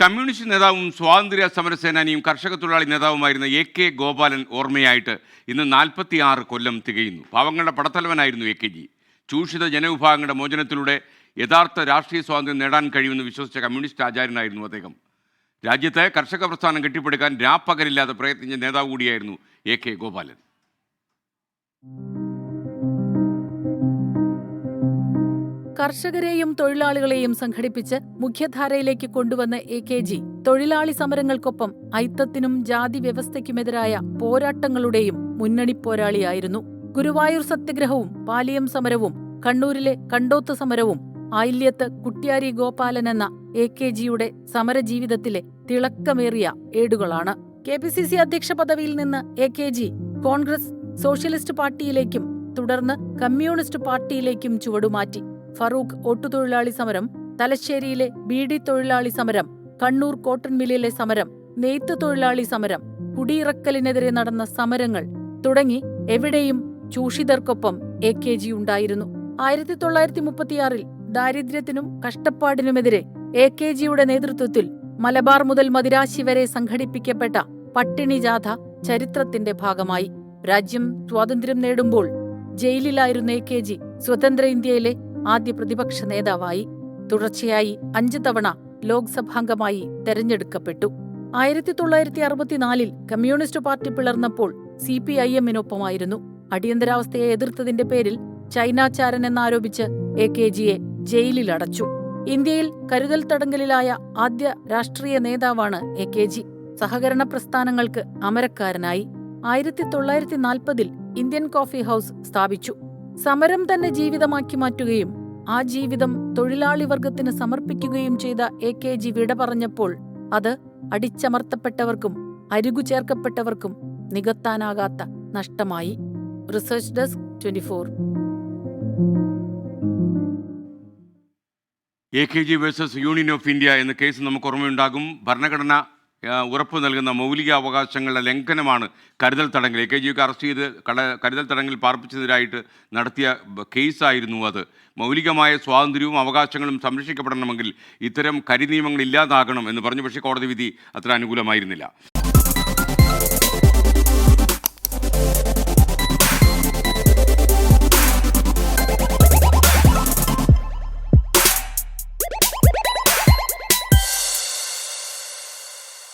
Communist നേതാവും സ്വാതന്ത്ര്യ സമരസേനാനിയും കർഷക തൊഴിലാളി നേതാവുമായിരുന്ന എ കെ ഗോപാലൻ ഓർമ്മയായിട്ട് ഇന്ന് നാൽപ്പത്തി ആറ് കൊല്ലം തികയുന്നു. പാവങ്ങളുടെ പടത്തലവനായിരുന്നു എ കെ ജി. ചൂഷിത ജനവിഭാഗങ്ങളുടെ മോചനത്തിലൂടെ യഥാർത്ഥ രാഷ്ട്രീയ സ്വാതന്ത്ര്യം നേടാൻ കഴിയുമെന്ന് വിശ്വസിച്ച കമ്മ്യൂണിസ്റ്റ് ആചാര്യനായിരുന്നു അദ്ദേഹം. രാജ്യത്തെ കർഷക പ്രസ്ഥാനം കെട്ടിപ്പടുക്കാൻ രാപ്പകലില്ലാതെ പ്രയത്നിച്ച നേതാവ് കൂടിയായിരുന്നു എ കെ ഗോപാലൻ. കർഷകരെയും തൊഴിലാളികളെയും സംഘടിപ്പിച്ച് മുഖ്യധാരയിലേക്ക് കൊണ്ടുവന്ന എ കെ ജി തൊഴിലാളി സമരങ്ങൾക്കൊപ്പം ഐത്തത്തിനും ജാതി വ്യവസ്ഥയ്ക്കുമെതിരായ പോരാട്ടങ്ങളുടെയും മുന്നണി പോരാളിയായിരുന്നു. ഗുരുവായൂർ സത്യഗ്രഹവും പാലിയം സമരവും കണ്ണൂരിലെ കണ്ടോത്ത് സമരവും ആയില്യത്ത് കുട്ടിയാരി ഗോപാലൻ എന്ന എ കെ ജിയുടെ സമരജീവിതത്തിലെ തിളക്കമേറിയ ഏടുകളാണ്. കെ പി സി സി അധ്യക്ഷ പദവിയിൽ നിന്ന് A K G Congress socialist പാർട്ടിയിലേക്കും തുടർന്ന് കമ്മ്യൂണിസ്റ്റ് പാർട്ടിയിലേക്കും ചുവടുമാറ്റി. ഫറൂഖ് ഒട്ടുതൊഴിലാളി സമരം തലശ്ശേരിയിലെ ബീഡി തൊഴിലാളി സമരം കണ്ണൂർ കോട്ടൺ മില്ലിലെ സമരം നെയ്ത്ത് തൊഴിലാളി സമരം കുടിയിറക്കലിനെതിരെ നടന്ന സമരങ്ങൾ തുടങ്ങി എവിടെയും ചൂഷിതർക്കൊപ്പം എ കെ ജി ഉണ്ടായിരുന്നു. ആയിരത്തി തൊള്ളായിരത്തി മുപ്പത്തിയാറിൽ ദാരിദ്ര്യത്തിനും കഷ്ടപ്പാടിനുമെതിരെ എ കെ ജിയുടെ നേതൃത്വത്തിൽ മലബാർ മുതൽ മദിരാശി വരെ സംഘടിപ്പിക്കപ്പെട്ട പട്ടിണി ജാഥ ചരിത്രത്തിന്റെ ഭാഗമായി. രാജ്യം സ്വാതന്ത്ര്യം നേടുമ്പോൾ ജയിലിലായിരുന്ന എ കെ ജി സ്വതന്ത്ര ഇന്ത്യയിലെ ആദ്യ പ്രതിപക്ഷ നേതാവായി തുടർച്ചയായി അഞ്ച് തവണ ലോക്സഭാംഗമായി തെരഞ്ഞെടുക്കപ്പെട്ടു. ആയിരത്തി തൊള്ളായിരത്തി അറുപത്തിനാലിൽ കമ്മ്യൂണിസ്റ്റ് പാർട്ടി പിളർന്നപ്പോൾ സി പി ഐ എമ്മിനൊപ്പമായിരുന്നു. അടിയന്തരാവസ്ഥയെ എതിർത്തതിന്റെ പേരിൽ ചൈനാചാരൻ എന്നാരോപിച്ച് എ കെ ജിയെ ജയിലിലടച്ചു. ഇന്ത്യയിൽ കരുതൽ തടങ്കലിലായ ആദ്യ രാഷ്ട്രീയ നേതാവാണ് എ കെ ജി. സഹകരണ പ്രസ്ഥാനങ്ങൾക്ക് അമരക്കാരനായി ആയിരത്തി തൊള്ളായിരത്തി നാൽപ്പതിൽ ഇന്ത്യൻ കോഫി ഹൗസ് സ്ഥാപിച്ചു. സമരം തന്നെ ജീവിതമാക്കി മാറ്റുകയും ആ ജീവിതം തൊഴിലാളി വർഗത്തിന് സമർപ്പിക്കുകയും ചെയ്ത എ കെ ജി വിട പറഞ്ഞപ്പോൾ അത് അടിച്ചമർത്തപ്പെട്ടവർക്കും അരികു ചേർക്കപ്പെട്ടവർക്കും നികത്താനാകാത്ത നഷ്ടമായി. Research desk twenty four. A K G versus union of India എന്ന കേസ് നമുക്ക് ഓർമ്മയുണ്ടാകും. ഭരണഘടന ഉറപ്പ് നൽകുന്ന മൗലിക അവകാശങ്ങളുടെ ലംഘനമാണ് കരുതൽ തടങ്കൽ. എ കെ ജിയൊക്കെ അറസ്റ്റ് ചെയ്ത് കട കരുതൽ തടങ്കൽ പാർപ്പിച്ചതിനായിട്ട് നടത്തിയ കേസായിരുന്നു അത്. മൗലികമായ സ്വാതന്ത്ര്യവും അവകാശങ്ങളും സംരക്ഷിക്കപ്പെടണമെങ്കിൽ ഇത്തരം കരിനിയമങ്ങൾ ഇല്ലാതാകണം എന്ന് പറഞ്ഞു. പക്ഷേ കോടതി വിധി അത്ര അനുകൂലമായിരുന്നില്ല.